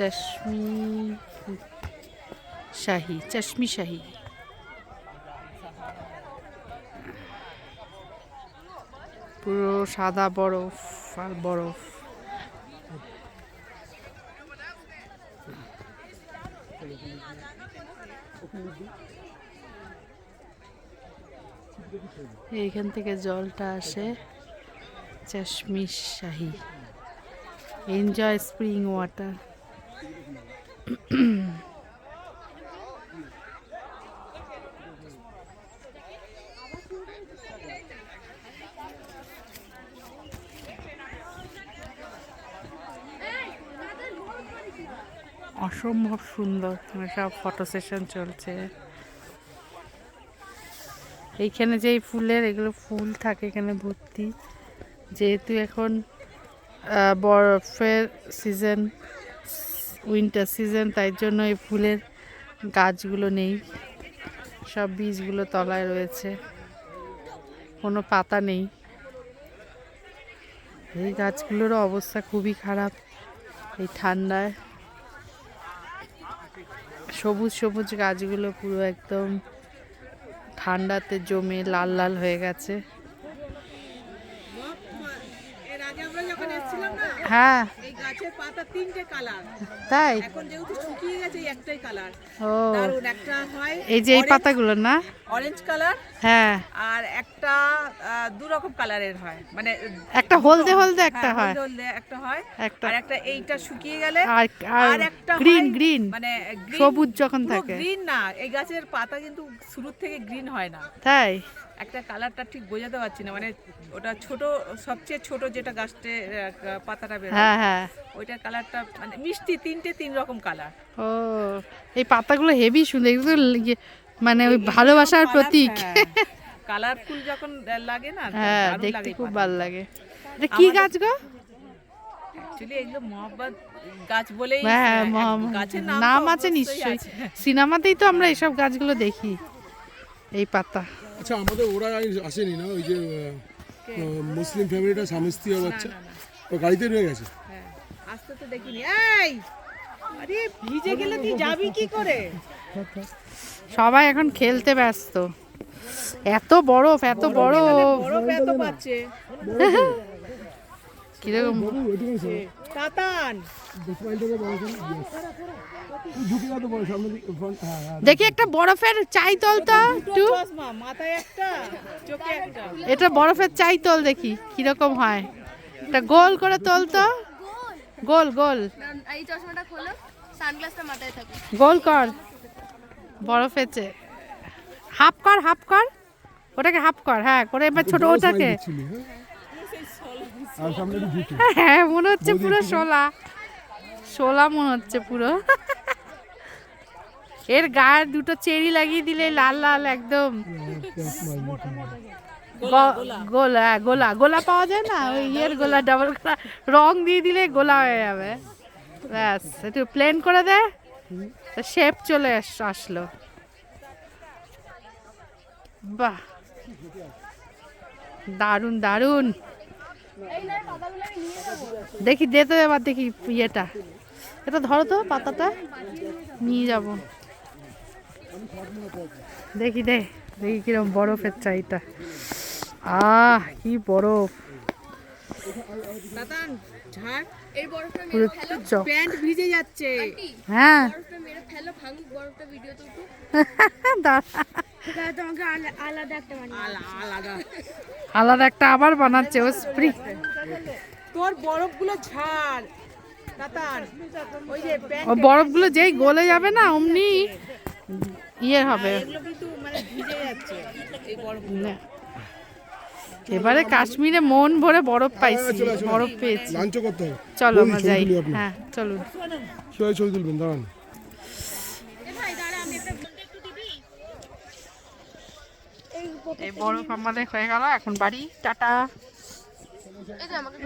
চশমি শাহি চশমি শাহি। পুরো সাদা বরফ আর বরফ। এইখান থেকে জলটা আসে। Chashme Shahi. Enjoy spring water অসম্ভব সুন্দর সব ফটো সেশন চলছে। এইখানে যেই ফুলের, এগুলো ফুল থাকে এখানে ভর্তি। যেহেতু এখন বরফের সিজন উইন্টার সিজন তাই জন্য এই ফুলের গাছগুলো নেই। সব বীজগুলো তলায় রয়েছে। কোনো পাতা নেই। এই গাছগুলোরও অবস্থা খুবই খারাপ। এই ঠান্ডায়। সবুজ সবুজ গাছগুলো পুরো একদম ঠান্ডাতে জমে লাল লাল হয়ে গেছে এর আগে আমরা যখন এসেছিলাম না হ্যাঁ। এই গাছের পাতা তিনটে কালার তাই? এখন যেহেতু শুকিয়ে গেছে একটাই কালার ও। দারুণ একটা হয় এই যে এই পাতাগুলো না? অরেঞ্জ কালার হ্যাঁ। আর একটা দু রকম কালারের হয়। মানে একটা হলদে হলদে একটা হ্যাঁ, হয়। হলদে একটা হয়। একটা। আর একটা এইটা শুকিয়ে গেলে আর আর একটা গ্রিন গ্রিন মানে সবুজ যখন থাকে। গ্রিন না। এই গাছের পাতা কিন্তু শুরুর থেকে গ্রিন হয় না। তাই? একটা কালারটা ঠিক বোঝাতে পারছি না মানে ওটা ছোট সবচেয়ে ছোট যেটা গাছতে পাতাটা বের হ্যাঁ হ্যাঁ। ওইটার কালারটা মানে মিষ্টি তিনটে তিন রকম কালার। ও এই পাতাগুলো হেভি সুন্দর এগুলো ইয়ে, মানে ওই ভালোবাসার প্রতীক। কালারফুল যখন লাগে না হ্যাঁ দেখতে খুব ভালো লাগে। এটা কি গাছ গো? অ্যাকচুয়ালি এগুলো মহব্বত গাছ বলেই হ্যাঁ এক- গাছের নাম আছে নিশ্চয়ই। সিনেমাতেই তো আমরা এইসব গাছগুলো দেখি। এই পাতা। আচ্ছা আমাদের ওরা আসেনি না? ওই যে মুসলিম ফ্যামিলিটা স্বামী স্ত্রী আর বাচ্চা? ও গাড়িতে রয়ে গেছে? হ্যাঁ আসতে তো দেখিনি। এই! আরে ভিজে গেলে তুই যাবি কি করে? সবাই এখন খেলতে ব্যস্ত। এত বরফ এত বরফ। বরফ এত পাচ্ছে। কীরকম? দেখি একটা বরফের চাইতল তো একটু চশমা মাথায় একটা চোখে একটা। এটা বরফের চাইতল দেখি কীরকম হয়। এটা গোল করে তোল তো। গোল গোল। এই চশমাটা খোলো সানগ্লাসটা মাথায় থাকবে। গোল কর। বরফের চে- হাফ কর হাফ কর। ওটাকে হাফ কর হ্যাঁ করে এবার ছোট ওটাকে। হ্যাঁ? হ্যাঁ মনে হচ্ছে পুরো শোলা। শোলা মনে হচ্ছে পুরো। এর গায়ে দুটো চেরি লাগিয়ে দিলে লাল লাল একদম। গোলা গোলা গোলা পাওয়া যায় না? ওই ইয়ের গোলা ডাবল গোলা রং দিয়ে দিলে গোলা হয়ে যাবে। ব্যাস একটু প্লেন করে দে। শেপ চলে আস- আসলো। বাহ। দারুণ দারুণ। দেখি, দে তো এবার দেখি ইয়েটা। এটা ধরো তো পাতাটা। নিয়ে যাব। দেখি, দে। দেখি কিরম বরফের চাইটা। আহ, কি বরফ। কাতান ঝাড়। বরফটা মেরে ফেলো প্যান্ট ভিজে যাচ্ছে। হ্যাঁ। বরফটা মেরে ফেলো ভাঙুক বরফটা ভিডিও তো দাঁড়া। তোমাকে আলাদা একটা বানিয়ে আলাদা। আলাদা একটা আবার বানাচ্ছে ও স্প্রিং। তোর বরফগুলো ঝাড়। ও বরফগুলো যেই গলে যাবে না অমনি ইয়ে হবে। এগুলো কিন্তু মানে ভিজে যাচ্ছে। এই বরফ না। এবারে কাশ্মীরে মন ভরে বরফ পাইছি বরফ পেয়েছি। লাঞ্চ করতে হবে। চলো আমরা যাই। হ্যাঁ চলো। কীভাবে ছবি তুলবেন দাঁড়ান। এই বরফ আমাদের হয়ে গেল এখন বাড়ি টাটা। এই যে আমাকে